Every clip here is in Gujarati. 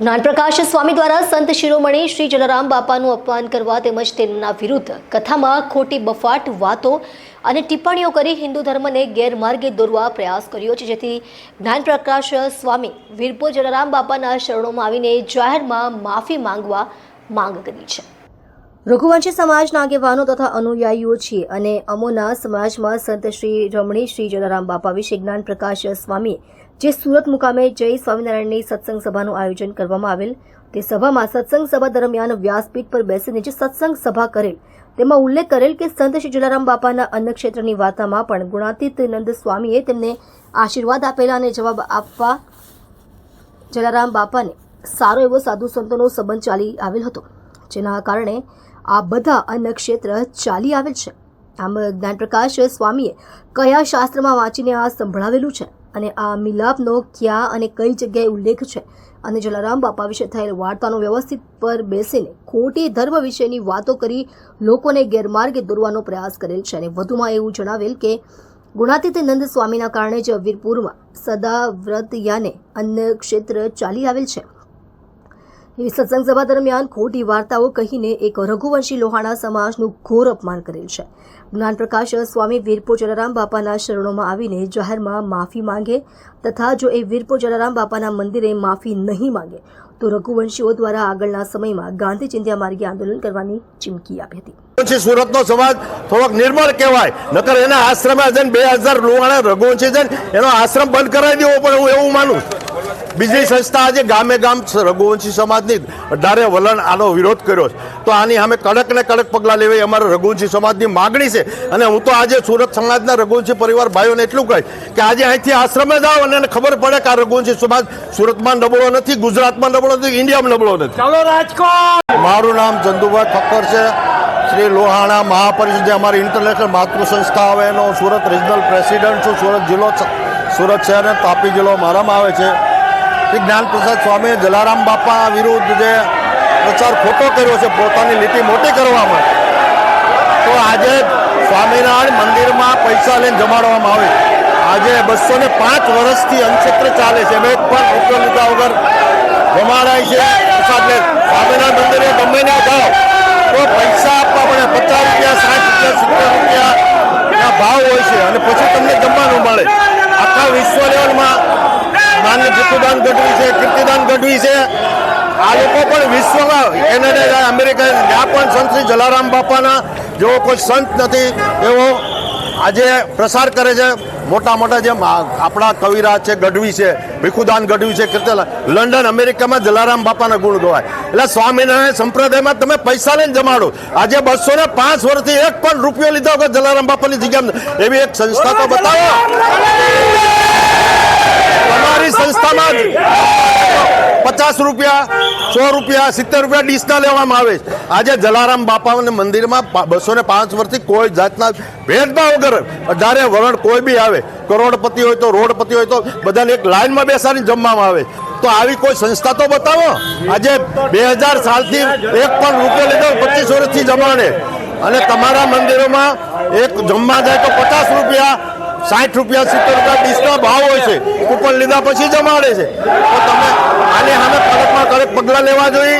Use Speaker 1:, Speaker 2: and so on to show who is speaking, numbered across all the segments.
Speaker 1: જ્ઞાનપ્રકાશ સ્વામી દ્વારા સંત શિરોમણી શ્રી જલારામ બાપાનું અપમાન કરવા તેમજ તેમના વિરુદ્ધ કથામાં ખોટી બફાટ, વાતો અને ટિપ્પણીઓ કરી હિન્દુ ધર્મને ગેરમાર્ગે દોરવા પ્રયાસ કર્યો છે. જેથી જ્ઞાનપ્રકાશ સ્વામી વીરપુર જલારામ બાપાના શરણોમાં આવીને જાહેરમાં માફી માંગવા માંગ કરી છે. રઘુવંશી સમાજના આગેવાનો તથા અનુયાયીઓ છીએ અને અમોના સમાજમાં સંત શ્રી રમણી શ્રી જલારામ બાપા વિશે જ્ઞાન પ્રકાશ સ્વામી જે સુરત મુકામે જય સ્વામિનારાયણની સત્સંગ સભાનું આયોજન કરવામાં આવેલ. તે સભામાં સત્સંગ સભા દરમિયાન વ્યાસપીઠ પર બેસીને જે સત્સંગ સભા કરેલ, તેમાં ઉલ્લેખ કરેલ કે સંત શ્રી જલારામ બાપાના અન્નક્ષેત્રની વાર્તામાં પણ ગુણાતીત નંદ સ્વામીએ તેમને આશીર્વાદ આપેલા અને જવાબ આપવા જલારામ બાપાને સારો એવો સાધુ સંતોનો સંબંધ ચાલી આવેલ હતો, જેના કારણે આ બધા અન્ન ક્ષેત્ર ચાલી આવેલ છે. આમ જ્ઞાનપ્રકાશ સ્વામીએ કયા શાસ્ત્રમાં વાંચીને આ સંભળાવેલું છે? અને આ મિલાપનો ક્યાં અને કઈ જગ્યાએ ઉલ્લેખ છે? અને જલારામ બાપા વિશે થયેલ વાર્તાનો વ્યવસ્થિત પર બેસીને ખોટી ધર્મ વિશેની વાતો કરી લોકોને ગેરમાર્ગે દોરવાનો પ્રયાસ કરેલ છે. અને વધુમાં એવું જણાવેલ કે ગુણાતીત નંદ સ્વામીના કારણે જ વીરપુરમાં સદા વ્રત યાને અન્ન ક્ષેત્ર ચાલી આવેલ છે. એવી સત્સંગ સભા દરમિયાન ખોટી વાર્તાઓ કહીને એક રઘુવંશી લોહાણા સમાજનું ઘોર અપમાન કરેલ છે. જ્ઞાનપ્રકાશ સ્વામી વીરપુર જલારામ બાપાના શરણોમાં આવીને જાહેરમાં માફી માંગે તથા જો એ વીરપુર જલારામ બાપાના મંદિરે માફી નહીં માંગે, તો રઘુવંશીઓ દ્વારા આગળના સમયમાં ગાંધી ચિંધ્યા માર્ગે આંદોલન કરવાની ચીમકી આપી હતી.
Speaker 2: રઘુવંશી સુરતનો સમાજ થોડોક નિર્મળ કહેવાય, નકર એના આશ્રમે જઈને બે હજાર લોહાણા રઘુવંશી છે ને એનો આશ્રમ બંધ કરાવી દેવો પણ હું એવું માનું. બીજી સંસ્થા આજે ગામે ગામ રઘુવંશી સમાજની અઢારે વલણ આનો વિરોધ કર્યો છે. તો આની અમે કડક ને કડક પગલાં લેવાય અમારા રઘુવંશી સમાજની માગણી છે. અને હું તો આજે સુરત સમાજના રઘુવંશી પરિવાર ભાઈઓને એટલું કહીશ કે આજે અહીંથી આશ્રમે જાઓ અને એને ખબર પડે કે આ રઘુવંશી સમાજ સુરતમાં નબળો નથી ગુજરાતમાં નબળો નથી ઇન્ડિયામાં નબળો નથી.
Speaker 3: ચાલો રાજકોટ!
Speaker 2: મારું નામ ચંદુભાઈ ઠક્કર છે. શ્રી લોહાણા મહાપરિષદ જે અમારી ઇન્ટરનેશનલ માતૃ સંસ્થા આવે એનો સુરત રિજનલ પ્રેસિડેન્ટ છું. સુરત જિલ્લો સુરત શહેર તાપી જિલ્લો મારામાં આવે છે. શ્રી જ્ઞાનપ્રસાદ સ્વામીએ જલારામ બાપા વિરુદ્ધ જે પ્રચાર ખોટો કર્યો છે, પોતાની લીટી મોટી કરવા માટે તો આજે સ્વામિનારાયણ મંદિરમાં પૈસા લઈને જમાડવામાં આવે. આજે બસો ને પાંચ વર્ષથી અનક્ષેત્ર ચાલે છે. એક પણ રૂપિયો લીધા વગર જમાડાય છે. પ્રસાદ સ્વામિનારાયણ મંદિરે ગમે ત્યાં જાઓ, તો પૈસા આપવા પડે. પચાસ રૂપિયા, સાઠ રૂપિયા, સિત્તેર રૂપિયા ના ભાવ હોય છે. અને પછી તમને જમવાનું મળે. આખા વિશ્વ લેવલમાં માન્ય જીતુદાન ગઢવી છે, કીર્તિદાન ગઢવી છે. આ લોકો પણ વિશ્વમાં કેનેડા અમેરિકા જ્યાં પણ સંત શ્રી જલારામ બાપાના જેવો કોઈ સંત નથી, એવો આજે પ્રસાર કરે છે. મોટા મોટા જેમ આપણા કવિરાજ છે, ગઢવી છે, ભીખુદાન ગઢવી છે કીર્તિદાન લંડન, અમેરિકામાં જલારામ બાપાના ગુણ ગવાય. એટલે સ્વામિનારાયણ સંપ્રદાયમાં તમે પૈસા લઈને જમાડો. આજે બસો ને પાંચ વર્ષથી એક પણ રૂપિયો લીધો વગર જલારામ બાપાની જગ્યા એવી એક સંસ્થા તો બતાવો. તમારી સંસ્થામાં જ પચાસ રૂપિયા, સો રૂપિયા, સિત્તેર રૂપિયા ડીશના લેવામાં આવે છે. આજે જલારામ બાપાને મંદિરમાં બસો ને પાંચ વર્ષથી કોઈ જાતના ભેદભાવ વગર અઢારે વરણ કોઈ બી આવે, કરોડપતિ હોય તો રોડપતિ હોય તો બધાને એક લાઈનમાં બેસાડીને જમવામાં આવે. તો આવી કોઈ સંસ્થા તો બતાવો? આજે બે હજાર સાલથી એક પણ રૂપિયો લીધો, પચીસ વર્ષથી જમાડે. અને તમારા મંદિરોમાં એક જમવા જાય તો પચાસ રૂપિયા સાઠ રૂપિયા સિત્તેર રૂપિયા ડીશના ભાવ હોય છે. કૂપન લીધા પછી જમાડે છે. તો તમે આની સામે કડકમાં કડક પગલાં લેવા જોઈએ.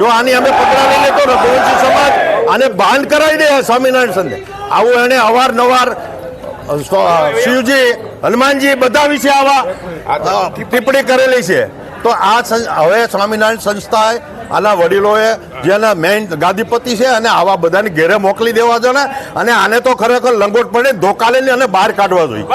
Speaker 2: જો આની અમે પગલાં લઈ લે તો રઘુવંશી સમાજ આને બાંધ કરાવી દે સ્વામિનારાયણ સંદે આવું એને અવારનવાર શિવજી, હનુમાનજી બધા વિશે આવા ટિપ્પણી કરેલી છે. તો આ હવે સ્વામિનારાયણ સંસ્થાએ આના વડીલોએ જેના મેઇન ગાદીપતિ છે અને આવા બધાને ઘેરે મોકલી દેવા જોઈએ અને આને તો ખરેખર લંગોટ પડે ધોકા લઈને અને બહાર કાઢવા જોઈએ.